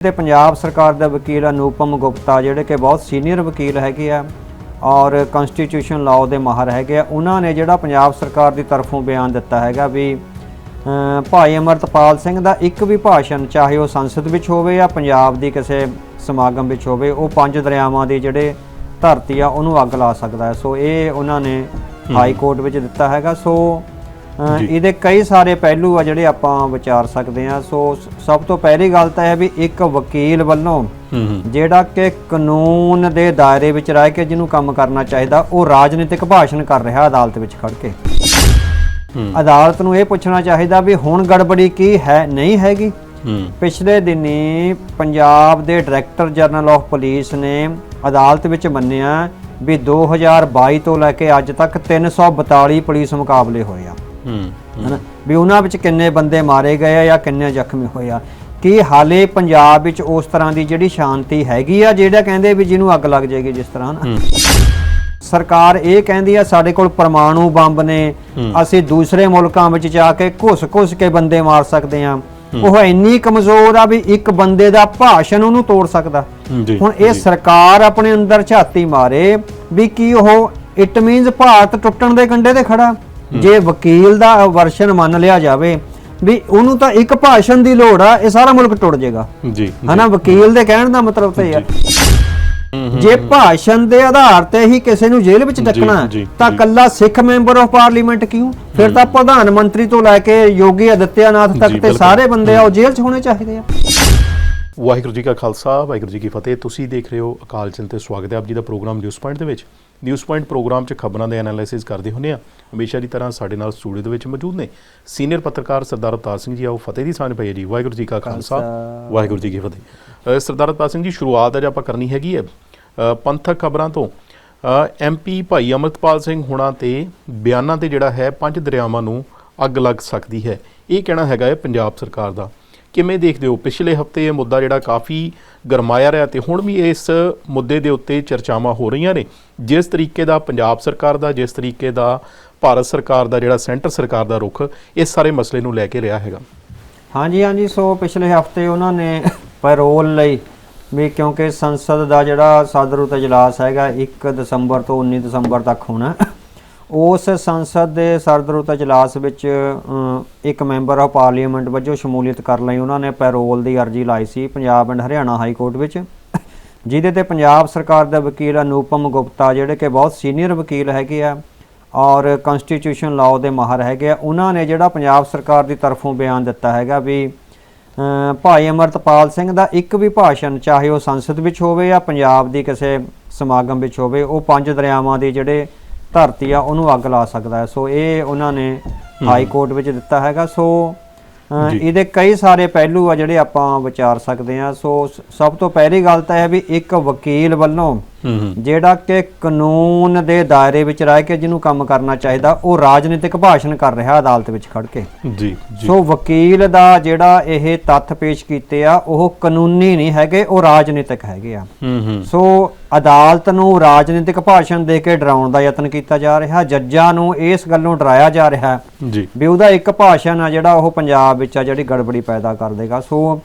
ਤੇ ਪੰਜਾਬ ਸਰਕਾਰ ਦਾ ਵਕੀਲ ਅਨੂਪਮ ਗੁਪਤਾ ਜਿਹੜੇ ਕਿ ਬਹੁਤ ਸੀਨੀਅਰ ਵਕੀਲ ਹੈਗੇ ਆ ਔਰ ਕਨਸਟੀਟਿਊਸ਼ਨ ਲਾਅ ਦੇ ਮਾਹਰ ਹੈਗੇ ਆ ਉਹਨਾਂ ਨੇ ਜਿਹੜਾ ਪੰਜਾਬ ਸਰਕਾਰ ਦੀ ਤਰਫੋਂ ਬਿਆਨ ਦਿੱਤਾ ਹੈਗਾ ਵੀ ਭਾਈ ਅਮਰਤਪਾਲ ਸਿੰਘ ਦਾ ਇੱਕ ਵੀ ਭਾਸ਼ਣ ਚਾਹੇ ਉਹ ਸੰਸਦ ਵਿੱਚ ਹੋਵੇ ਜਾਂ ਪੰਜਾਬ ਦੀ ਕਿਸੇ ਸਮਾਗਮ ਵਿੱਚ ਹੋਵੇ ਉਹ ਪੰਜ ਦਰਿਆਵਾਂ ਦੇ ਜਿਹੜੇ ਧਰਤੀ ਆ ਉਹਨੂੰ ਅੱਗ ਲਾ ਸਕਦਾ ਸੋ ਇਹ ਉਹਨਾਂ ਨੇ ਹਾਈ ਕੋਰਟ ਵਿੱਚ ਦਿੱਤਾ ਹੈਗਾ। ਸੋ ਇਹਦੇ ਕਈ ਸਾਰੇ ਪਹਿਲੂ ਆ ਜਿਹੜੇ ਆਪਾਂ ਵਿਚਾਰ ਸਕਦੇ ਆ ਸੋ ਸਭ ਤੋਂ ਪਹਿਲੀ ਗੱਲ ਤਾਂ ਇਹ ਹੈ ਵੀ ਇੱਕ ਵਕੀਲ ਵੱਲੋਂ ਜਿਹੜਾ ਕਿ ਕਾਨੂੰਨ ਦੇ ਦਾਇਰੇ ਵਿੱਚ ਰਹਿ ਕੇ ਜਿਹਨੂੰ ਕੰਮ ਕਰਨਾ ਚਾਹੀਦਾ ਉਹ ਰਾਜਨੀਤਿਕ ਭਾਸ਼ਣ ਕਰ ਰਿਹਾ ਅਦਾਲਤ ਵਿੱਚ ਖੜ ਕੇ। ਅਦਾਲਤ ਨੂੰ ਇਹ ਪੁੱਛਣਾ ਚਾਹੀਦਾ ਵੀ ਹੁਣ ਗੜਬੜੀ ਕੀ ਹੈ ਨਹੀਂ ਹੈਗੀ? ਪਿਛਲੇ ਦਿਨੀ ਪੰਜਾਬ ਦੇ ਡਾਇਰੈਕਟਰ ਜਨਰਲ ਆਫ ਪੁਲਿਸ ਨੇ ਅਦਾਲਤ ਵਿੱਚ ਮੰਨਿਆ ਵੀ 2022 ਤੋਂ ਲੈ ਕੇ ਅੱਜ ਤੱਕ 342 ਪੁਲਿਸ ਮੁਕਾਬਲੇ ਹੋਏ ਆ। ਹੂੰ ਹਨਾ? ਵੀ ਉਹਨਾਂ ਵਿੱਚ ਕਿੰਨੇ ਬੰਦੇ ਮਾਰੇ ਗਏ ਆ ਜਾਂ ਕਿੰਨੇ ਜ਼ਖਮੀ ਹੋਏ ਆ? ਕੀ ਹਾਲੇ ਪੰਜਾਬ ਵਿੱਚ ਉਸ ਤਰ੍ਹਾਂ ਦੀ ਜਿਹੜੀ ਸ਼ਾਂਤੀ ਹੈਗੀ ਆ ਜਿਹੜਾ ਕਹਿੰਦੇ ਵੀ ਜਿਹਨੂੰ ਅੱਗ ਲੱਗ ਜਾਏਗੀ ਜਿਸ ਤਰ੍ਹਾਂ ਨਾ ਸਰਕਾਰ ਇਹ ਕਹਿੰਦੀ ਆ ਸਾਡੇ ਕੋਲ ਪਰਮਾਣੂ ਬੰਬ ਨੇ ਅਸੀਂ ਦੂਸਰੇ ਮੁਲਕਾਂ ਵਿੱਚ ਜਾ ਕੇ ਘੁਸ-ਘੁਸ ਕੇ ਬੰਦੇ ਮਾਰ ਸਕਦੇ ਆ। ਉਹ ਇੰਨੀ ਕਮਜ਼ੋਰ ਆ ਵੀ ਇੱਕ ਬੰਦੇ ਦਾ ਭਾਸ਼ਣ ਉਹਨੂੰ ਤੋੜ ਸਕਦਾ। ਹੁਣ ਇਹ ਸਰਕਾਰ ਆਪਣੇ ਅੰਦਰ ਝਾਤੀ ਮਾਰੇ ਵੀ ਕੀ ਉਹ ਇਟ ਮੀਨਸ ਭਾਰਤ ਟੁੱਟਣ ਦੇ ਕੰਢੇ ਤੇ ਖੜਾ। ਜੇ ਵਕੀਲ ਦਾ ਵਰਸ਼ਨ ਮੰਨ ਲਿਆ ਜਾਵੇ ਵੀ ਉਹਨੂੰ ਤਾਂ ਇੱਕ ਭਾਸ਼ਣ ਦੀ ਲੋੜ ਆ ਇਹ ਸਾਰਾ ਮੁਲਕ ਟੁੱਟ ਜਾਏਗਾ। ਜੀ ਹਨਾ? ਵਕੀਲ ਦੇ ਕਹਿਣ ਦਾ ਮਤਲਬ ਤਾਂ ਇਹ ਆ। ਜੇ। ਭਾਸ਼ਣ ਦੇ ਆਧਾਰ ਤੇ ਹੀ ਕਿਸੇ ਨੂੰ ਜੇਲ੍ਹ ਵਿੱਚ ਡੱਕਣਾ ਤਾਂ ਕੱਲਾ ਸਿੱਖ ਮੈਂਬਰ ਆਫ ਪਾਰਲੀਮੈਂਟ ਕਿਉਂ? ਫਿਰ ਤਾਂ ਪ੍ਰਧਾਨ ਮੰਤਰੀ ਤੋਂ ਲੈ ਕੇ ਯੋਗੀ ਆਦਿੱਤਿਆਨਾਥ ਤੱਕ ਤੇ। ਸਾਰੇ ਬੰਦੇ ਆ ਉਹ ਜੇਲ੍ਹ 'ਚ ਹੋਣੇ ਚਾਹੀਦੇ ਆ। ਵਾਹਿਗੁਰੂ ਜੀ ਕਾ ਖਾਲਸਾ ਵਾਹਿਗੁਰੂ ਜੀ ਕੀ ਫਤਿਹ। ਤੁਸੀਂ ਦੇਖ ਰਹੇ ਹੋ ਅਕਾਲ ਚਿੰਤ ਤੇ ਸਵਾਗਤ ਹੈ ਆਪ ਜੀ ਦਾ ਪ੍ਰੋਗਰਾਮ ਨਿਊਜ਼ ਪੁਆਇੰਟ ਦੇ ਵਿੱਚ। ਨਿਊਜ਼ ਪੁਆਇੰਟ ਪ੍ਰੋਗਰਾਮ 'ਚ ਖਬਰਾਂ ਦੇ ਐਨਾਲਿਸਿਸ ਕਰਦੇ ਹੁੰਦੇ ਆ। ਹਮੇਸ਼ਾ ਦੀ ਤਰ੍ਹਾਂ ਸਾਡੇ ਨਾਲ ਸਟੂਡੀਓ ਦੇ ਵਿੱਚ ਮੌਜੂਦ ਨੇ ਸੀਨੀਅਰ ਪੱਤਰਕਾਰ ਸਰਦਾਰ ਅਵਤਾਰ ਸਿੰਘ ਜੀ ਆਓ ਫਤਿਹ ਦੀ ਸਾਂਝ ਪਈ ਜੀ। ਵਾਹਿਗੁਰੂ ਜੀ ਕਾ ਖਾਲਸਾ ਵਾਹਿਗੁਰੂ ਜੀ ਕੀ ਫਤਿਹ। ਸਰਦਾਰ ਅਵਤਾਰ ਸਿੰਘ ਜੀ ਸ਼ੁਰੂਆਤ ਅੱਜ ਆਪਾਂ ਕਰਨੀ ਹੈਗੀ ਹੈ। ਪੰਥਕ ਖਬਰਾਂ ਤੋਂ। ਐਮਪੀ ਭਾਈ ਅਮਰਤਪਾਲ ਸਿੰਘ ਹੁਣਾਂ ਤੇ ਬਿਆਨਾਂ ਤੇ ਜਿਹੜਾ ਹੈ ਪੰਜ ਦਰਿਆਵਾਂ ਨੂੰ ਅੱਗ ਲੱਗ ਸਕਦੀ ਹੈ। ਇਹ ਕਹਿਣਾ ਹੈਗਾ ਹੈ ਪੰਜਾਬ ਸਰਕਾਰ ਦਾ। ਕਿਵੇਂ ਦੇਖਦੇ ਹੋ? ਪਿਛਲੇ ਹਫ਼ਤੇ ਇਹ ਮੁੱਦਾ ਜਿਹੜਾ ਕਾਫੀ ਗਰਮਾਇਆ ਰਿਹਾ ਤੇ ਹੁਣ ਵੀ ਇਸ ਮੁੱਦੇ ਦੇ ਉੱਤੇ ਚਰਚਾਵਾਂ ਹੋ ਰਹੀਆਂ ਨੇ। ਜਿਸ ਤਰੀਕੇ ਦਾ ਪੰਜਾਬ ਸਰਕਾਰ ਦਾ, ਜਿਸ ਤਰੀਕੇ ਦਾ ਭਾਰਤ ਸਰਕਾਰ ਦਾ, ਜਿਹੜਾ ਸੈਂਟਰ ਸਰਕਾਰ ਦਾ ਰੁਖ, ਇਸ ਸਾਰੇ ਮਸਲੇ ਨੂੰ ਲੈ ਕੇ ਰਿਹਾ ਹੈਗਾ। ਹਾਂਜੀ ਹਾਂਜੀ। ਸੋ ਪਿਛਲੇ ਹਫ਼ਤੇ ਉਹਨਾਂ ਨੇ ਪੈਰੋਲ ਲਈ ਵੀ ਕਿਉਂਕਿ ਸੰਸਦ ਦਾ ਜਿਹੜਾ ਸਾਦਰੂਤ ਇਜਲਾਸ ਹੈਗਾ 1 ਦਸੰਬਰ ਤੋਂ 19 ਦਸੰਬਰ ਤੱਕ ਹੋਣਾ। ਉਸ ਸੰਸਦ ਦੇ ਸਰਦਰੂਤ ਇਜਲਾਸ ਵਿੱਚ ਇੱਕ ਮੈਂਬਰ ਆਫ ਪਾਰਲੀਮੈਂਟ ਵਜੋਂ ਸ਼ਮੂਲੀਅਤ ਕਰਨ ਲਈ। ਉਹਨਾਂ ਨੇ ਪੈਰੋਲ ਦੀ ਅਰਜ਼ੀ ਲਾਈ ਸੀ Punjab and Haryana high court ਵਿੱਚ। ਜਿਹਦੇ ਤੇ ਪੰਜਾਬ ਸਰਕਾਰ ਦੇ ਵਕੀਲ ਅਨੂਪਮ ਗੁਪਤਾ, ਜਿਹੜੇ ਕਿ ਬਹੁਤ ਸੀਨੀਅਰ ਵਕੀਲ ਹੈਗੇ ਆ, ਔਰ ਕਨਸਟੀਟਿਊਸ਼ਨ ਲਾਅ ਦੇ ਮਾਹਰ ਹੈਗੇ ਆ, ਉਹਨਾਂ ਨੇ ਜਿਹੜਾ ਪੰਜਾਬ ਸਰਕਾਰ ਦੀ ਤਰਫੋਂ ਬਿਆਨ ਦਿੱਤਾ ਹੈਗਾ ਵੀ ਭਾਈ ਅਮਰਤਪਾਲ ਸਿੰਘ ਦਾ ਇੱਕ ਵੀ ਭਾਸ਼ਣ, ਚਾਹੇ ਉਹ ਸੰਸਦ ਵਿੱਚ ਹੋਵੇ ਜਾਂ ਪੰਜਾਬ ਦੀ ਕਿਸੇ ਸਮਾਗਮ ਵਿੱਚ ਹੋਵੇ, ਉਹ ਪੰਜ ਦਰਿਆਵਾਂ ਦੇ ਜਿਹੜੇ ਧਰਤੀ ਆ ਉਹਨੂੰ ਅੱਗ ਲਾ ਸਕਦਾ ਹੈ। ਸੋ ਇਹ ਉਹਨਾਂ ਨੇ ਹਾਈ ਕੋਰਟ ਵਿੱਚ ਦਿੱਤਾ ਹੈਗਾ। ਸੋ। ਇਹਦੇ ਕਈ ਸਾਰੇ ਪਹਿਲੂ ਆ ਜਿਹੜੇ ਆਪਾਂ ਵਿਚਾਰ ਸਕਦੇ ਆ ਸੋ ਸਭ ਤੋਂ ਪਹਿਲੀ ਗੱਲ ਤਾਂ ਇਹ ਹੈ ਵੀ ਇੱਕ ਵਕੀਲ ਵੱਲੋਂ ਜਿਹੜਾ ਕਿ ਕਾਨੂੰਨ ਦੇ ਦਾਇਰੇ ਵਿੱਚ ਰਹਿ ਕੇ ਜਿਹਨੂੰ ਕੰਮ ਕਰਨਾ ਚਾਹੀਦਾ ਉਹ ਰਾਜਨੀਤਿਕ ਭਾਸ਼ਣ ਕਰ ਰਿਹਾ ਅਦਾਲਤ ਵਿੱਚ ਖੜ ਕੇ। ਜੀ ਜੀ। ਸੋ ਵਕੀਲ ਦਾ ਜਿਹੜਾ ਇਹ ਤੱਥ ਪੇਸ਼ ਕੀਤੇ ਆ ਉਹ ਕਾਨੂੰਨੀ ਨਹੀਂ ਹੈਗੇ ਉਹ ਰਾਜਨੀਤਿਕ ਹੈਗੇ ਆ। ਸੋ ਅਦਾਲਤ ਨੂੰ ਰਾਜਨੀਤਿਕ ਭਾਸ਼ਣ ਦੇ ਕੇ ਡਰਾਉਣ ਦਾ ਯਤਨ ਕੀਤਾ ਜਾ ਰਿਹਾ ਜੱਜਾਂ ਨੂੰ ਇਸ ਗੱਲੋਂ ਡਰਾਇਆ ਜਾ ਰਿਹਾ। ਜੀ। ਵੀ ਉਹਦਾ ਇੱਕ ਭਾਸ਼ਣ ਆ ਜਿਹੜਾ ਉਹ ਪੰਜਾਬ ਵਿੱਚ ਆ ਜਿਹੜੀ ਗੜਬੜੀ ਪੈਦਾ ਕਰ ਦੇਗਾ ਸੋ।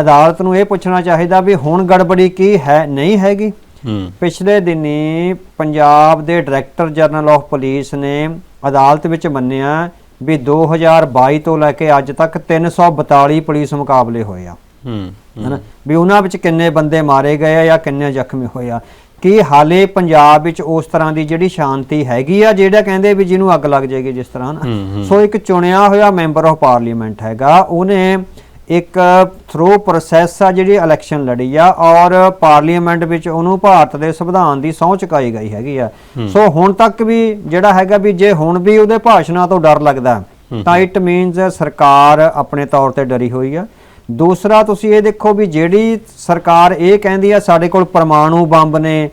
ਅਦਾਲਤ ਨੂੰ ਇਹ ਪੁੱਛਣਾ ਚਾਹੀਦਾ ਵੀ ਹੁਣ ਗੜਬੜੀ ਕੀ ਹੈ ਨਹੀਂ ਹੈਗੀ? ਪਿਛਲੇ ਦਿਨੀ ਪੰਜਾਬ ਦੇ ਡਾਇਰੈਕਟਰ ਜਨਰਲ ਆਫ ਪੁਲਿਸ ਨੇ ਅਦਾਲਤ ਵਿੱਚ ਮੰਨਿਆ ਵੀ 2022 ਤੋਂ ਲੈ ਕੇ ਅੱਜ ਤੱਕ 342 ਪੁਲਿਸ ਮੁਕਾਬਲੇ ਹੋਏ ਆ। ਹੂੰ ਵੀ ਉਹਨਾਂ ਵਿੱਚ ਕਿੰਨੇ ਬੰਦੇ ਮਾਰੇ ਗਏ ਆ ਜਾਂ ਕਿੰਨੇ ਜ਼ਖਮੀ ਹੋਏ ਆ। ਕੀ ਹਾਲੇ ਪੰਜਾਬ ਵਿੱਚ ਉਸ ਤਰ੍ਹਾਂ ਦੀ ਜਿਹੜੀ ਸ਼ਾਂਤੀ ਹੈਗੀ ਆ ਜਿਹੜਾ ਕਹਿੰਦੇ ਵੀ ਜਿਹਨੂੰ ਅੱਗ ਲੱਗ ਜਾਏਗੀ ਜਿਸ ਤਰ੍ਹਾਂ। ਸੋ ਇੱਕ ਚੁਣਿਆ ਹੋਇਆ ਮੈਂਬਰ ਆਫ ਪਾਰਲੀਮੈਂਟ ਹੈਗਾ ਉਹਨੇ ਇੱਕ ਥਰੂ ਪ੍ਰੋਸੈਸ ਆ ਜਿਹੜੀ ਇਲੈਕਸ਼ਨ ਲੜੀ ਆ ਔਰ ਪਾਰਲੀਮੈਂਟ ਵਿੱਚ ਉਹਨੂੰ ਭਾਰਤ ਦੇ ਸੰਵਿਧਾਨ ਦੀ ਸਹੁੰ ਚੁਕਾਈ ਗਈ ਹੈਗੀ ਆ। ਸੋ ਹੁਣ ਤੱਕ ਵੀ ਜਿਹੜਾ ਹੈਗਾ ਵੀ ਜੇ ਹੁਣ ਵੀ ਉਹਦੇ ਭਾਸ਼ਣਾਂ ਤੋਂ ਡਰ ਲੱਗਦਾ ਤਾਂ ਇਟ ਮੀਨਸ ਸਰਕਾਰ ਆਪਣੇ ਤੌਰ ਤੇ ਡਰੀ ਹੋਈ ਆ। ਦੂਸਰਾ ਤੁਸੀਂ ਇਹ ਦੇਖੋ ਵੀ ਜਿਹੜੀ ਸਰਕਾਰ ਇਹ ਕਹਿੰਦੀ ਆ ਸਾਡੇ ਕੋਲ ਪਰਮਾਣੂ ਬੰਬ ਨੇ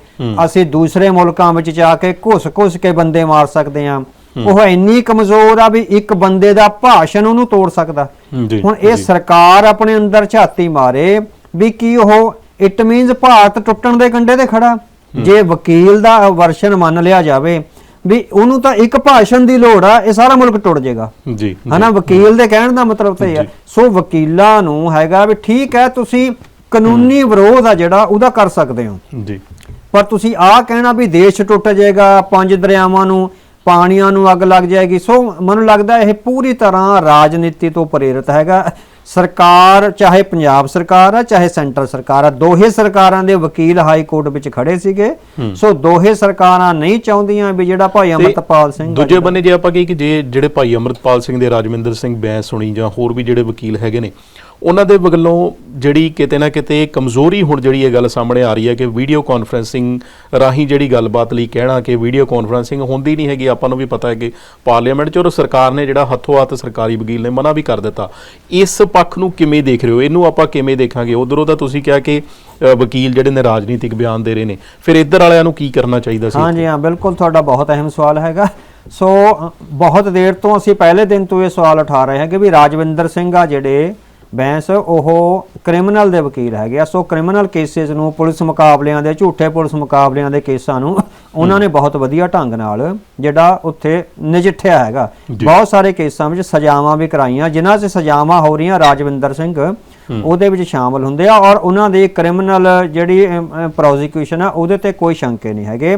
ਅਸੀਂ ਦੂਸਰੇ ਮੁਲਕਾਂ ਵਿੱਚ ਜਾ ਕੇ ਘੁਸ-ਘੁਸ ਕੇ ਬੰਦੇ ਮਾਰ ਸਕਦੇ ਆ। ਉਹ ਇੰਨੀ ਕਮਜ਼ੋਰ ਆ ਵੀ ਇੱਕ ਬੰਦੇ ਦਾ ਭਾਸ਼ਣ ਉਹਨੂੰ ਤੋੜ ਸਕਦਾ। ਹੁਣ ਇਹ ਸਰਕਾਰ ਆਪਣੇ ਅੰਦਰ ਝਾਤੀ ਮਾਰੇ ਵੀ ਕੀ ਉਹ ਇਟ ਮੀਨਸ ਭਾਰਤ ਟੁੱਟਣ ਦੇ ਕੰਢੇ ਤੇ ਖੜਾ। ਜੇ ਵਕੀਲ ਦਾ ਵਰਸ਼ਨ ਮੰਨ ਲਿਆ ਜਾਵੇ ਵੀ ਉਹਨੂੰ ਤਾਂ ਇੱਕ ਭਾਸ਼ਣ ਦੀ ਲੋੜ ਆ ਇਹ ਸਾਰਾ ਮੁਲਕ ਟੁੱਟ ਜਾਏਗਾ। ਜੀ ਹਨਾ ਵਕੀਲ ਦੇ ਕਹਿਣ ਦਾ ਮਤਲਬ ਤਾਂ ਇਹ ਆ। ਸੋ ਵਕੀਲਾਂ ਨੂੰ ਹੈਗਾ ਵੀ ਠੀਕ ਹੈ ਤੁਸੀਂ ਕਾਨੂੰਨੀ ਵਿਰੋਧ ਆ ਜਿਹੜਾ ਉਹਦਾ ਕਰ ਸਕਦੇ ਹੋ। ਜੀ। ਪਰ ਤੁਸੀਂ ਆਹ ਕਹਿਣਾ ਵੀ ਦੇਸ਼ ਟੁੱਟ ਜਾਏਗਾ ਪੰਜ ਦਰਿਆਵਾਂ ਨੂੰ ਪਾਣੀਆਂ ਨੂੰ ਅੱਗ ਲੱਗ ਜਾਏਗੀ। ਸੋ ਮੈਨੂੰ ਲੱਗਦਾ ਇਹ ਪੂਰੀ ਤਰ੍ਹਾਂ ਰਾਜਨੀਤੀ ਤੋਂ ਪ੍ਰੇਰਿਤ ਹੈਗਾ। ਸਰਕਾਰ ਚਾਹੇ ਪੰਜਾਬ ਸਰਕਾਰ ਆ ਚਾਹੇ ਸੈਂਟਰ ਸਰਕਾਰ ਆ ਦੋਹੇ ਸਰਕਾਰਾਂ ਦੇ ਵਕੀਲ ਹਾਈ ਕੋਰਟ ਵਿੱਚ ਖੜੇ ਸੀਗੇ। ਸੋ ਦੋਹੇ ਸਰਕਾਰਾਂ ਨਹੀਂ ਚਾਹੁੰਦੀਆਂ ਵੀ ਜਿਹੜਾ ਭਾਈ ਅਮਰਤਪਾਲ ਸਿੰਘ ਦੂਜੇ ਬੰਨੇ ਜੇ ਆਪਾਂ ਕਹੀਏ ਕਿ ਜੇ ਜਿਹੜੇ ਭਾਈ ਅਮਰਤਪਾਲ ਸਿੰਘ ਦੇ ਰਾਜਵਿੰਦਰ ਸਿੰਘ ਬੈਂਸ ਹੋਣੀ ਜਾਂ ਹੋਰ ਵੀ ਜਿਹੜੇ ਵਕੀਲ ਹੈਗੇ ਨੇ ਉਹਨਾਂ ਦੇ ਵੱਲੋਂ ਜਿਹੜੀ ਕਿਤੇ ਨਾ ਕਿਤੇ ਕਮਜ਼ੋਰੀ ਹੁਣ ਜਿਹੜੀ ਇਹ ਗੱਲ ਸਾਹਮਣੇ ਆ ਰਹੀ ਹੈ ਕਿ ਵੀਡੀਓ ਕਾਨਫਰੈਂਸਿੰਗ ਰਾਹੀਂ ਜਿਹੜੀ ਗੱਲਬਾਤ ਲਈ ਕਹਿਣਾ ਕਿ ਵੀਡੀਓ ਕਾਨਫਰੈਂਸਿੰਗ ਹੁੰਦੀ ਨਹੀਂ ਹੈਗੀ, ਆਪਾਂ ਨੂੰ ਵੀ ਪਤਾ ਹੈ ਕਿ ਪਾਰਲੀਮੈਂਟ 'ਚ ਔਰ ਸਰਕਾਰ ਨੇ ਜਿਹੜਾ ਹੱਥੋਂ ਹੱਥ ਸਰਕਾਰੀ ਵਕੀਲ ਨੇ ਮਨਾ ਵੀ ਕਰ ਦਿੱਤਾ। ਇਸ ਪੱਖ ਨੂੰ ਕਿਵੇਂ ਦੇਖ ਰਹੇ ਹੋ? ਇਹਨੂੰ ਆਪਾਂ ਕਿਵੇਂ ਦੇਖਾਂਗੇ? ਉਧਰੋਂ ਤਾਂ ਤੁਸੀਂ ਕਿਹਾ ਕਿ ਵਕੀਲ ਜਿਹੜੇ ਨੇ ਰਾਜਨੀਤਿਕ ਬਿਆਨ ਦੇ ਰਹੇ ਨੇ। ਫਿਰ ਇੱਧਰ ਵਾਲਿਆਂ ਨੂੰ ਕੀ ਕਰਨਾ ਚਾਹੀਦਾ ਸੀ? ਹਾਂਜੀ, ਹਾਂ, ਬਿਲਕੁਲ ਤੁਹਾਡਾ ਬਹੁਤ ਅਹਿਮ ਸਵਾਲ ਹੈਗਾ। ਸੋ ਬਹੁਤ ਦੇਰ ਤੋਂ ਅਸੀਂ ਪਹਿਲੇ ਦਿਨ ਤੋਂ ਇਹ ਸਵਾਲ ਉਠਾ ਰਹੇ ਹਾਂ ਕਿ ਵੀ ਰਾਜਵਿੰਦਰ ਸਿੰਘ ਆ ਜਿਹੜੇ ਬੈਂਸ ਉਹ ਕ੍ਰਿਮੀਨਲ ਦੇ ਵਕੀਲ ਹੈਗੇ ਆ। ਸੋ ਕ੍ਰਿਮੀਨਲ ਕੇਸਿਸ ਨੂੰ ਪੁਲਿਸ ਮੁਕਾਬਲਿਆਂ ਦੇ ਝੂਠੇ ਪੁਲਿਸ ਮੁਕਾਬਲਿਆਂ ਦੇ ਕੇਸਾਂ ਨੂੰ ਉਹਨਾਂ ਨੇ ਬਹੁਤ ਵਧੀਆ ਢੰਗ ਨਾਲ ਜਿਹੜਾ ਉੱਥੇ ਨਜਿੱਠਿਆ ਹੈਗਾ। ਬਹੁਤ ਸਾਰੇ ਕੇਸਾਂ ਵਿੱਚ ਸਜ਼ਾਵਾਂ ਵੀ ਕਰਾਈਆਂ ਜਿਨ੍ਹਾਂ 'ਚ ਸਜ਼ਾਵਾਂ ਹੋ ਰਹੀਆਂ ਰਾਜਵਿੰਦਰ ਸਿੰਘ ਉਹਦੇ ਵਿੱਚ ਸ਼ਾਮਲ ਹੁੰਦੇ ਆ ਔਰ ਉਹਨਾਂ ਦੀ ਕ੍ਰਿਮੀਨਲ ਜਿਹੜੀ ਪ੍ਰੋਸੀਕਿਊਸ਼ਨ ਆ ਉਹਦੇ ਤੇ ਕੋਈ ਸ਼ੰਕੇ ਨਹੀਂ ਹੈਗੇ।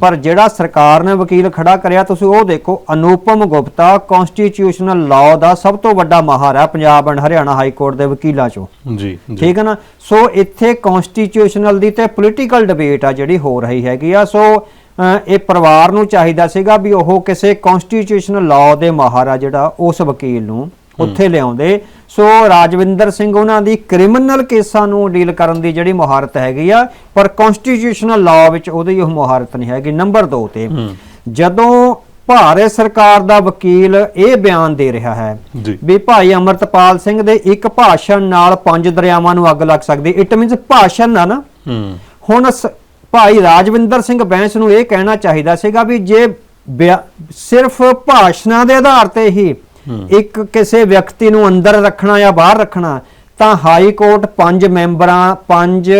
ਪਰ ਜਿਹੜਾ ਸਰਕਾਰ ਨੇ ਵਕੀਲ ਖੜਾ ਕਰਿਆ ਤੁਸੀਂ ਉਹ ਦੇਖੋ ਅਨੂਪਮ ਗੁਪਤਾ ਕਨਸਟੀਟਿਊਸ਼ਨਲ ਲਾਅ ਦਾ ਸਭ ਤੋਂ ਵੱਡਾ ਮਾਹਰ ਹੈ Punjab and Haryana high court ਦੇ ਵਕੀਲਾਂ ਚੋਂ। ਜੀ ਠੀਕ ਹੈ ਨਾ? ਸੋ ਇੱਥੇ ਕਨਸਟੀਟਿਊਸ਼ਨਲ ਦੀ ਤੇ ਪੋਲੀਟੀਕਲ ਡਿਬੇਟ ਆ ਜਿਹੜੀ ਹੋ ਰਹੀ ਹੈਗੀ ਆ। ਸੋ ਇਹ ਪਰਿਵਾਰ ਨੂੰ ਚਾਹੀਦਾ ਸੀਗਾ ਵੀ ਉਹ ਕਿਸੇ ਕਨਸਟੀਟਿਊਸ਼ਨਲ ਲਾਅ ਦੇ ਮਾਹਰ ਆ ਜਿਹੜਾ ਉਸ ਵਕੀਲ ਨੂੰ ਉੱਥੇ ਲਿਆਉਂਦੇ। ਸੋ ਰਾਜਵਿੰਦਰ ਸਿੰਘ ਉਹਨਾਂ ਦੀ ਕ੍ਰਿਮੀਨਲ ਕੇਸਾਂ ਨੂੰ ਡੀਲ ਕਰਨ ਦੀ ਜਿਹੜੀ ਮੁਹਾਰਤ ਹੈਗੀ ਆ ਪਰ ਕਨਸਟੀਟਿਊਸ਼ਨਲ ਲਾਅ ਵਿੱਚ ਉਹਦੀ ਉਹ ਮੁਹਾਰਤ ਨਹੀਂ ਹੈਗੀ ਨੰਬਰ 2 ਤੇ। ਜਦੋਂ ਭਾਰਤ ਸਰਕਾਰ ਦਾ ਵਕੀਲ ਇਹ ਬਿਆਨ ਦੇ ਰਿਹਾ ਹੈ ਵੀ ਭਾਈ ਅਮਰਤਪਾਲ ਸਿੰਘ ਦੇ ਇੱਕ ਭਾਸ਼ਣ ਨਾਲ ਪੰਜ ਦਰਿਆਵਾਂ ਨੂੰ ਅੱਗ ਲੱਗ ਸਕਦੀ ਇਟ ਮੀਨਸ ਭਾਸ਼ਣ ਨਾ। ਹੂੰ। ਹੁਣ ਭਾਈ ਰਾਜਵਿੰਦਰ ਸਿੰਘ ਬੈਂਸ ਨੂੰ ਇਹ ਕਹਿਣਾ ਚਾਹੀਦਾ ਸੀਗਾ ਵੀ ਜੇ ਸਿਰਫ ਭਾਸ਼ਣਾਂ ਦੇ ਆਧਾਰ ਤੇ ਹੀ ਇੱਕ ਕਿਸੇ ਵਿਅਕਤੀ ਨੂੰ ਅੰਦਰ ਰੱਖਣਾ ਜਾਂ ਬਾਹਰ ਰੱਖਣਾ ਤਾਂ ਹਾਈ ਕੋਰਟ ਪੰਜ ਮੈਂਬਰਾਂ ਪੰਜ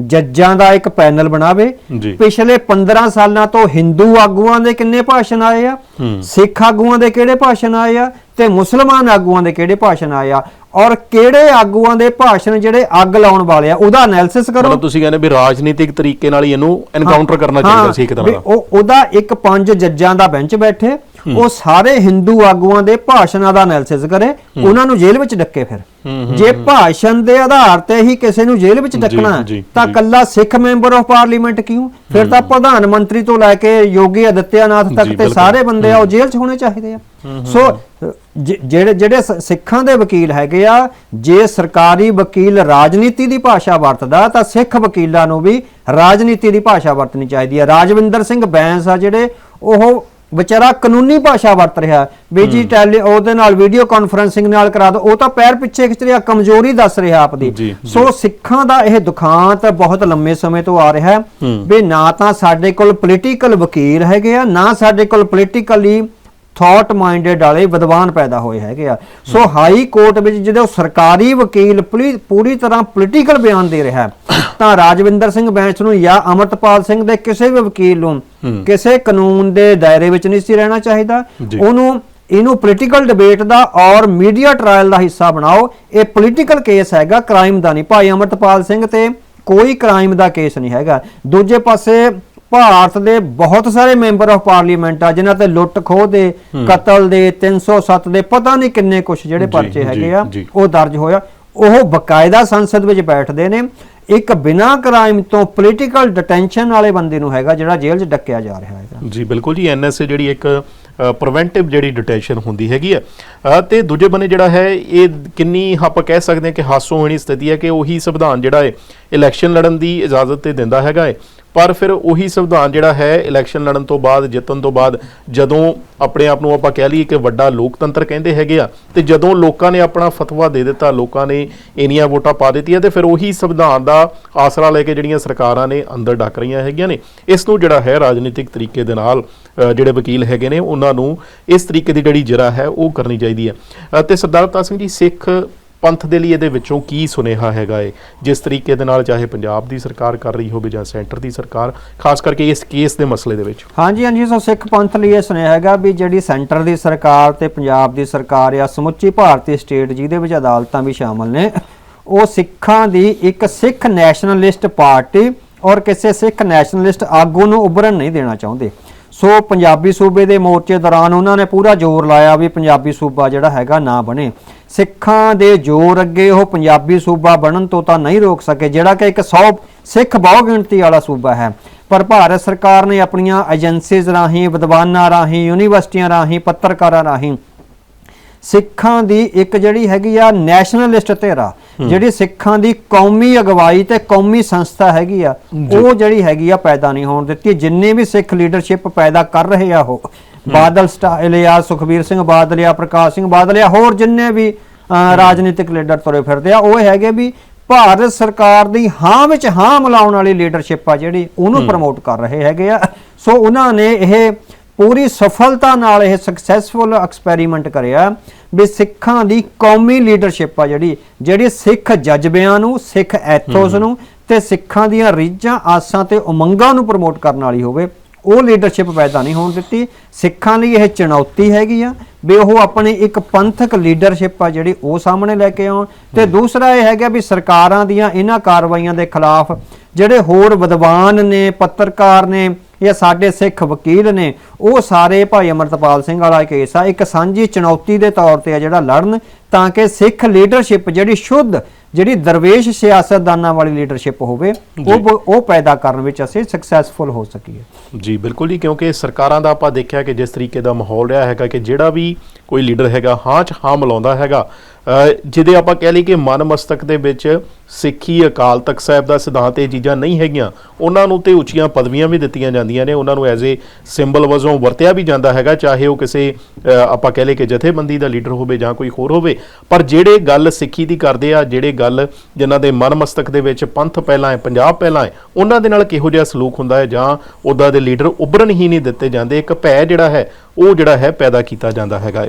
ਜੱਜਾਂ ਦਾ ਇੱਕ ਪੈਨਲ ਬਣਾਵੇ। ਪਿਛਲੇ 15 ਸਾਲਾਂ ਤੋਂ ਹਿੰਦੂ ਆਗੂਆਂ ਦੇ ਕਿੰਨੇ ਭਾਸ਼ਣ ਆਏ ਆ। ਸਿੱਖ ਆਗੂਆਂ ਦੇ ਕਿਹੜੇ ਭਾਸ਼ਣ ਆਏ ਆ? ਤੇ ਮੁਸਲਮਾਨ ਆਗੂਆਂ ਦੇ ਕਿਹੜੇ ਭਾਸ਼ਣ ਆਏ ਆ? ਔਰ ਕਿਹੜੇ ਆਗੂਆਂ ਦੇ ਭਾਸ਼ਣ ਜਿਹੜੇ ਅੱਗ ਲਾਉਣ ਵਾਲੇ ਆ? ਉਹਦਾ ਐਨਾਲਿਸਿਸ ਕਰੋ। ਮਤਲਬ ਤੁਸੀਂ ਕਹਿੰਦੇ ਵੀ ਰਾਜਨੀਤਿਕ ਤਰੀਕੇ ਨਾਲ ਹੀ ਇਹਨੂੰ ਐਨਕਾਊਂਟਰ ਕਰਨਾ ਚਾਹੀਦਾ ਸੀ ਇੱਕ ਤਰ੍ਹਾਂ ਦਾ। ਉਹ ਉਹਦਾ ਇੱਕ ਪੰਜ ਜੱਜਾਂ ਦਾ ਬੈਂਚ ਬੈਠੇ। ਉਹ ਸਾਰੇ ਹਿੰਦੂ ਆਗੂਆਂ ਦੇ ਭਾਸ਼ਣਾਂ ਦਾ ਐਨਾਲਿਸਿਸ ਕਰੇ ਉਹਨਾਂ ਨੂੰ ਜੇਲ੍ਹ ਵਿੱਚ ਡੱਕੇ ਫਿਰ। ਜੇ ਭਾਸ਼ਣ ਦੇ ਆਧਾਰ ਤੇ ਹੀ ਕਿਸੇ ਨੂੰ ਜੇਲ੍ਹ ਵਿੱਚ ਡੱਕਣਾ ਤਾਂ। ਕੱਲਾ ਸਿੱਖ ਮੈਂਬਰ ਆਫ ਪਾਰਲੀਮੈਂਟ ਕਿਉਂ? ਫਿਰ ਤਾਂ ਪ੍ਰਧਾਨ ਮੰਤਰੀ ਤੋਂ ਲੈ ਕੇ ਯੋਗੀ ਆਦਿੱਤਿਆਨਾਥ ਤੱਕ ਤੇ। ਸਾਰੇ ਬੰਦੇ ਆ ਉਹ ਜੇਲ੍ਹ 'ਚ ਹੋਣੇ ਚਾਹੀਦੇ ਆ। ਸੋ ਜਿਹੜੇ ਜਿਹੜੇ ਸਿੱਖਾਂ ਦੇ ਵਕੀਲ ਹੈਗੇ ਆ ਜੇ ਸਰਕਾਰੀ ਵਕੀਲ ਰਾਜਨੀਤੀ ਦੀ ਭਾਸ਼ਾ ਵਰਤਦਾ ਤਾਂ ਸਿੱਖ ਵਕੀਲਾਂ ਨੂੰ ਵੀ ਰਾਜਨੀਤੀ ਦੀ ਭਾਸ਼ਾ ਵਰਤਣੀ ਚਾਹੀਦੀ ਹੈ ਰਾਜਵਿੰਦਰ ਸਿੰਘ ਬੈਂਸ ਆ ਜਿਹੜੇ ਉਹ ਵਿਚਾਰਾ ਕਾਨੂੰਨੀ ਭਾਸ਼ਾ ਵਰਤ ਰਿਹਾ ਵੀ ਜੀ ਟੈਲੀ ਉਹਦੇ ਨਾਲ ਵੀਡੀਓ ਕਾਨਫਰੈਂਸਿੰਗ ਨਾਲ ਕਰਾ ਦੋ ਉਹ ਤਾਂ ਪੈਰ ਪਿੱਛੇ ਖਿੱਚ ਰਿਹਾ ਕਮਜ਼ੋਰੀ ਦੱਸ ਰਿਹਾ ਆਪਦੀ। ਸੋ ਸਿੱਖਾਂ ਦਾ ਇਹ ਦੁਖਾਂਤ ਬਹੁਤ ਲੰਮੇ ਸਮੇਂ ਤੋਂ ਆ ਰਿਹਾ ਹੈ। ਵੀ ਨਾ ਤਾਂ ਸਾਡੇ ਕੋਲ ਪੋਲੀਟੀਕਲ ਵਕੀਲ ਹੈਗੇ ਆ ਨਾ ਸਾਡੇ ਕੋਲ ਪੋਲੀਟੀਕਲੀ ਥਾਟ ਮਾਈਂਡਡ ਵਾਲੇ ਵਿਦਵਾਨ ਪੈਦਾ ਹੋਏ ਹੈਗੇ ਆ। ਸੋ ਹਾਈ ਕੋਰਟ ਵਿੱਚ ਜਦੋਂ ਸਰਕਾਰੀ ਵਕੀਲ ਪੂਰੀ ਤਰ੍ਹਾਂ ਪੋਲੀਟੀਕਲ ਬਿਆਨ ਦੇ ਰਿਹਾ ਤਾਂ ਰਾਜਵਿੰਦਰ ਸਿੰਘ ਬੈਂਚ ਨੂੰ ਜਾਂ ਅਮਰਤਪਾਲ ਸਿੰਘ ਦੇ ਕਿਸੇ ਵੀ ਵਕੀਲ ਨੂੰ ਕਿਸੇ ਕਾਨੂੰਨ ਦੇ ਦਾਇਰੇ ਵਿੱਚ ਨਹੀਂ ਸੀ ਰਹਿਣਾ ਚਾਹੀਦਾ। ਉਹਨੂੰ ਇਹਨੂੰ ਪੋਲੀਟੀਕਲ ਡਿਬੇਟ ਦਾ ਔਰ ਮੀਡੀਆ ਟ੍ਰਾਇਲ ਦਾ ਹਿੱਸਾ ਬਣਾਓ। ਇਹ ਪੋਲੀਟੀਕਲ ਕੇਸ ਹੈਗਾ ਕ੍ਰਾਈਮ ਦਾ ਨਹੀਂ। ਭਾਈ ਅਮਰਤਪਾਲ ਸਿੰਘ ਤੇ ਕੋਈ ਕ੍ਰਾਈਮ ਦਾ ਕੇਸ ਨਹੀਂ ਹੈਗਾ। ਦੂਜੇ ਪਾਸੇ ਭਾਰਤ ਦੇ ਬਹੁਤ ਸਾਰੇ ਮੈਂਬਰ ਆਫ ਪਾਰਲੀਮੈਂਟ ਆ ਜਿਨ੍ਹਾਂ ਤੇ ਲੁੱਟ ਖੋਹ ਦੇ ਕਤਲ ਦੇ 307 ਦੇ ਪਤਾ ਨਹੀਂ ਕਿੰਨੇ ਕੁਝ ਜਿਹੜੇ ਪਰਚੇ ਹੈਗੇ ਆ। ਉਹ ਦਰਜ ਹੋਇਆ ਉਹ ਬਕਾਇਦਾ ਸੰਸਦ ਵਿੱਚ ਬੈਠਦੇ ਨੇ। ਇੱਕ ਬਿਨਾਂ ਕ੍ਰਾਈਮ ਤੋਂ ਪੋਲੀਟੀਕਲ ਡਿਟੈਂਸ਼ਨ ਵਾਲੇ ਬੰਦੇ ਨੂੰ ਹੈਗਾ ਜਿਹੜਾ ਜੇਲ੍ਹ 'ਚ ਡੱਕਿਆ ਜਾ ਰਿਹਾ ਹੈਗਾ। ਜੀ ਬਿਲਕੁਲ ਜੀ। ਐਨਐਸਏ ਜਿਹੜੀ ਇੱਕ ਪ੍ਰੀਵੈਂਟਿਵ ਜਿਹੜੀ ਡਿਟੈਂਸ਼ਨ ਹੁੰਦੀ ਹੈਗੀ ਆ। ਤੇ ਦੂਜੇ ਬੰਨੇ ਜਿਹੜਾ ਹੈ ਇਹ ਕਿੰਨੀ ਆਪਾਂ ਕਹਿ ਸਕਦੇ ਹਾਂ ਕਿ ਹਾਸੋਹੀਣੀ ਸਥਿਤੀ ਹੈ ਕਿ ਉਹੀ ਸੰਵਿਧਾਨ ਜਿਹੜਾ ਹੈ ਇਲੈਕਸ਼ਨ ਲੜਨ ਦੀ ਇਜਾਜ਼ਤ ਤੇ ਦਿੰਦਾ ਹੈਗਾ ਹੈ। ਪਰ ਫਿਰ ਉਹੀ ਸੰਵਿਧਾਨ ਜਿਹੜਾ ਹੈ ਇਲੈਕਸ਼ਨ ਲੜਨ ਤੋਂ ਬਾਅਦ ਜਿੱਤਣ ਤੋਂ ਬਾਅਦ ਜਦੋਂ ਆਪਣੇ ਆਪ ਨੂੰ ਆਪਾਂ ਕਹਿ ਲਈਏ ਕਿ ਵੱਡਾ ਲੋਕਤੰਤਰ ਕਹਿੰਦੇ ਹੈਗੇ ਆ ਤੇ ਜਦੋਂ ਲੋਕਾਂ ਨੇ ਆਪਣਾ ਫਤਵਾ ਦੇ ਦਿੱਤਾ ਲੋਕਾਂ ਨੇ ਇੰਨੀਆਂ ਵੋਟਾਂ ਪਾ ਦਿੱਤੀਆਂ ਤੇ ਫਿਰ ਉਹੀ ਸੰਵਿਧਾਨ ਦਾ ਆਸਰਾ ਲੈ ਕੇ ਜਿਹੜੀਆਂ ਸਰਕਾਰਾਂ ਨੇ ਅੰਦਰ ਡੱਕ ਰਹੀਆਂ ਹੈਗੀਆਂ ਨੇ ਇਸ ਨੂੰ ਜਿਹੜਾ ਹੈ ਰਾਜਨੀਤਿਕ ਤਰੀਕੇ ਦੇ ਨਾਲ ਜਿਹੜੇ ਵਕੀਲ ਹੈਗੇ ਨੇ ਉਹਨਾਂ ਨੂੰ ਇਸ ਤਰੀਕੇ ਦੀ ਜਿਹੜੀ ਜਰਾ ਹੈ ਉਹ ਕਰਨੀ ਚਾਹੀਦੀ ਹੈ। ਅ, ਤੇ ਸਰਦਾਰ ਅਵਤਾਰ ਸਿੰਘ ਜੀ ਸਿੱਖ ਪੰਥ ਦੇ ਲਈ ਇਹਦੇ ਵਿੱਚੋਂ ਕੀ ਸੁਨੇਹਾ ਹੈਗਾ ਏ? ਜਿਸ ਤਰੀਕੇ ਦੇ ਨਾਲ ਚਾਹੇ ਪੰਜਾਬ ਦੀ ਸਰਕਾਰ ਕਰ ਰਹੀ ਹੋਵੇ ਜਾਂ ਸੈਂਟਰ ਦੀ ਸਰਕਾਰ, ਖਾਸ ਕਰਕੇ ਇਸ ਕੇਸ ਦੇ ਮਸਲੇ ਦੇ ਵਿੱਚ। ਹਾਂਜੀ ਹਾਂਜੀ, ਸੋ ਸਿੱਖ ਪੰਥ ਲਈ ਇਹ ਸੁਨੇਹਾ ਹੈਗਾ ਵੀ ਜਿਹੜੀ ਸੈਂਟਰ ਦੀ ਸਰਕਾਰ ਤੇ ਪੰਜਾਬ ਦੀ ਸਰਕਾਰ ਜਾਂ ਸਮੁੱਚੀ ਭਾਰਤੀ ਸਟੇਟ ਜਿਹਦੇ ਵਿੱਚ ਅਦਾਲਤਾਂ ਵੀ ਸ਼ਾਮਲ ਨੇ, ਉਹ ਸਿੱਖਾਂ ਦੀ ਇੱਕ ਸਿੱਖ ਨੈਸ਼ਨਲਿਸਟ ਪਾਰਟੀ ਔਰ ਕਿਸੇ ਸਿੱਖ ਨੈਸ਼ਨਲਿਸਟ ਆਗੂ ਨੂੰ ਉੱਭਰਨ ਨਹੀਂ ਦੇਣਾ ਚਾਹੁੰਦੇ। ਸੋ ਪੰਜਾਬੀ ਸੂਬੇ ਦੇ ਮੋਰਚੇ ਦੌਰਾਨ ਉਹਨਾਂ ਨੇ ਪੂਰਾ ਜ਼ੋਰ ਲਾਇਆ ਵੀ ਪੰਜਾਬੀ ਸੂਬਾ ਜਿਹੜਾ ਹੈਗਾ ਨਾ ਬਣੇ। ਸਿੱਖਾਂ ਦੇ ਜ਼ੋਰ ਅੱਗੇ ਉਹ ਪੰਜਾਬੀ ਸੂਬਾ ਬਣਨ ਤੋਂ ਤਾਂ ਨਹੀਂ ਰੋਕ ਸਕੇ, ਜਿਹੜਾ ਕਿ ਇੱਕ 100 ਸਿੱਖ ਬਹੁ ਗਿਣਤੀ ਵਾਲਾ ਸੂਬਾ ਹੈ। ਪਰ ਭਾਰਤ ਸਰਕਾਰ ਨੇ ਆਪਣੀਆਂ ਏਜੰਸੀਜ਼ ਰਾਹੀਂ, ਵਿਦਵਾਨਾਂ ਰਾਹੀਂ, ਯੂਨੀਵਰਸਿਟੀਆਂ ਰਾਹੀਂ, ਪੱਤਰਕਾਰਾਂ ਰਾਹੀਂ ਸਿੱਖਾਂ ਦੀ ਇੱਕ ਜਿਹੜੀ ਹੈਗੀ ਆ ਨੈਸ਼ਨਲਿਸਟ ਧਿਰਾ ਜਿਹੜੀ ਸਿੱਖਾਂ ਦੀ ਕੌਮੀ ਅਗਵਾਈ ਤੇ ਕੌਮੀ ਸੰਸਥਾ ਹੈਗੀ ਆ ਉਹ ਜਿਹੜੀ ਹੈਗੀ ਆ ਪੈਦਾ ਨਹੀਂ ਹੋਣ ਦਿੱਤੀ। ਜਿੰਨੇ ਵੀ ਸਿੱਖ ਲੀਡਰਸ਼ਿਪ ਪੈਦਾ ਕਰ ਰਹੇ ਆ ਉਹ ਬਾਦਲ ਸਟਾਈਲ ਆ ਸੁਖਬੀਰ ਸਿੰਘ ਬਾਦਲ ਆ ਪ੍ਰਕਾਸ਼ ਸਿੰਘ ਬਾਦਲ ਆ ਹੋਰ ਜਿੰਨੇ ਵੀ ਰਾਜਨੀਤਿਕ ਲੀਡਰ ਤੁਰੇ ਫਿਰਦੇ ਆ ਉਹ ਹੈਗੇ ਵੀ ਭਾਰਤ ਸਰਕਾਰ ਦੀ ਹਾਂ ਵਿੱਚ ਹਾਂ ਮਿਲਾਉਣ ਵਾਲੀ ਲੀਡਰਸ਼ਿਪ ਆ ਜਿਹੜੀ ਉਹਨੂੰ ਪ੍ਰਮੋਟ ਕਰ ਰਹੇ ਹੈਗੇ ਆ। ਸੋ ਉਹਨਾਂ ਨੇ ਇਹ ਪੂਰੀ ਸਫਲਤਾ ਨਾਲ ਇਹ ਸਕਸੈਸਫੁਲ ਐਕਸਪੈਰੀਮੈਂਟ ਕਰਿਆ ਵੀ ਸਿੱਖਾਂ ਦੀ ਕੌਮੀ ਲੀਡਰਸ਼ਿਪ ਆ ਜਿਹੜੀ ਜਿਹੜੀ ਸਿੱਖ ਜਜ਼ਬਿਆਂ ਨੂੰ ਸਿੱਖ ਐਥੋਸ ਨੂੰ ਤੇ ਸਿੱਖਾਂ ਦੀਆਂ ਰੀਝਾਂ ਆਸਾਂ ਤੇ ਉਮੰਗਾਂ ਨੂੰ ਪ੍ਰਮੋਟ ਕਰਨ ਵਾਲੀ ਹੋਵੇ ਉਹ ਲੀਡਰਸ਼ਿਪ ਪੈਦਾ ਨਹੀਂ ਹੋਣ ਦਿੱਤੀ। ਸਿੱਖਾਂ ਲਈ ਇਹ ਚੁਣੌਤੀ ਹੈਗੀ ਆ ਵੀ ਉਹ ਆਪਣੀ ਇੱਕ ਪੰਥਕ ਲੀਡਰਸ਼ਿਪ ਆ ਜਿਹੜੀ ਉਹ ਸਾਹਮਣੇ ਲੈ ਕੇ ਆਉਣ। ਤੇ ਦੂਸਰਾ ਇਹ ਹੈਗਾ ਵੀ ਸਰਕਾਰਾਂ ਦੀਆਂ ਇਹਨਾਂ ਕਾਰਵਾਈਆਂ ਦੇ ਖਿਲਾਫ ਜਿਹੜੇ ਹੋਰ ਵਿਦਵਾਨ ਨੇ ਪੱਤਰਕਾਰ ਨੇ ਜਾਂ ਸਾਡੇ ਸਿੱਖ ਵਕੀਲ ਨੇ। ਉਹ ਸਾਰੇ ਭਾਈ ਅਮਰਤਪਾਲ ਸਿੰਘ ਵਾਲਾ ਕੇਸ ਆ। ਇੱਕ ਸਾਂਝੀ ਚੁਣੌਤੀ ਦੇ ਤੌਰ ਤੇ ਆ ਜਿਹੜਾ ਲੜਨ ਤਾਂ ਕਿ ਸਿੱਖ ਲੀਡਰਸ਼ਿਪ ਜਿਹੜੀ ਸ਼ੁੱਧ ਜਿਹੜੀ ਦਰਵੇਸ਼ ਸਿਆਸਤਦਾਨਾਂ ਵਾਲੀ ਲੀਡਰਸ਼ਿਪ ਹੋਵੇ ਉਹ ਉਹ ਪੈਦਾ ਕਰਨ ਵਿੱਚ ਅਸੀਂ ਸਕਸੈਸਫੁਲ ਹੋ ਸਕੀਏ। ਜੀ ਬਿਲਕੁਲ ਜੀ ਕਿਉਂਕਿ ਸਰਕਾਰਾਂ ਦਾ ਆਪਾਂ ਦੇਖਿਆ ਕਿ ਜਿਸ ਤਰੀਕੇ ਦਾ ਮਾਹੌਲ ਰਿਹਾ ਹੈਗਾ ਕਿ ਜਿਹੜਾ ਵੀ ਕੋਈ ਲੀਡਰ ਹੈਗਾ ਹਾਂ ਚ ਹਾਂ ਮਿਲਾਉਂਦਾ ਹੈਗਾ ਜਿਹਦੇ ਆਪਾਂ ਕਹਿ ਲਈ ਕਿ ਮਨ ਮਸਤਕ ਦੇ ਵਿੱਚ ਸਿੱਖੀ ਅਕਾਲ ਤਖਤ ਸਾਹਿਬ ਦਾ ਸਿਧਾਂਤ ਇਹ ਚੀਜ਼ਾਂ ਨਹੀਂ ਹੈਗੀਆਂ, ਉਹਨਾਂ ਨੂੰ ਤੇ ਉੱਚੀਆਂ ਪਦਵੀਆਂ ਵੀ ਦਿੱਤੀਆਂ ਜਾਂਦੀਆਂ ਨੇ, ਉਹਨਾਂ ਨੂੰ ਐਜ਼ ਏ ਸਿੰਬਲ ਵਜੋਂ ਵਰਤਿਆ ਵੀ ਜਾਂਦਾ ਹੈਗਾ, ਚਾਹੇ ਉਹ ਕਿਸੇ ਆਪਾਂ ਕਹਿ ਲਈ ਕਿ ਜਥੇਬੰਦੀ ਦਾ ਲੀਡਰ ਹੋਵੇ ਜਾਂ ਕੋਈ ਹੋਰ ਹੋਵੇ, ਪਰ ਜਿਹੜੇ ਗੱਲ ਸਿੱਖੀ ਦੀ ਕਰਦੇ ਆ, ਜਿਹੜੇ ਗੱਲ ਜਿਨ੍ਹਾਂ ਦੇ ਮਨ ਮਸਤਕ ਦੇ ਵਿੱਚ ਪੰਥ ਪਹਿਲਾਂ ਹੈ, ਪੰਜਾਬ ਪਹਿਲਾਂ ਹੈ, ਉਹਨਾਂ ਦੇ ਨਾਲ ਕਿਹੋ ਜਿਹਾ ਸਲੂਕ ਹੁੰਦਾ ਹੈ ਜਾਂ ਉਹਦਾ ਦੇ ਲੀਡਰ ਉੱਭਰਨ ਹੀ ਨਹੀਂ ਦਿੱਤੇ ਜਾਂਦੇ, ਇੱਕ ਭੈ ਜਿਹੜਾ ਹੈ, ਉਹ ਜਿਹੜਾ ਹੈ ਪੈਦਾ ਕੀਤਾ ਜਾਂਦਾ ਹੈਗਾ ਹੈ।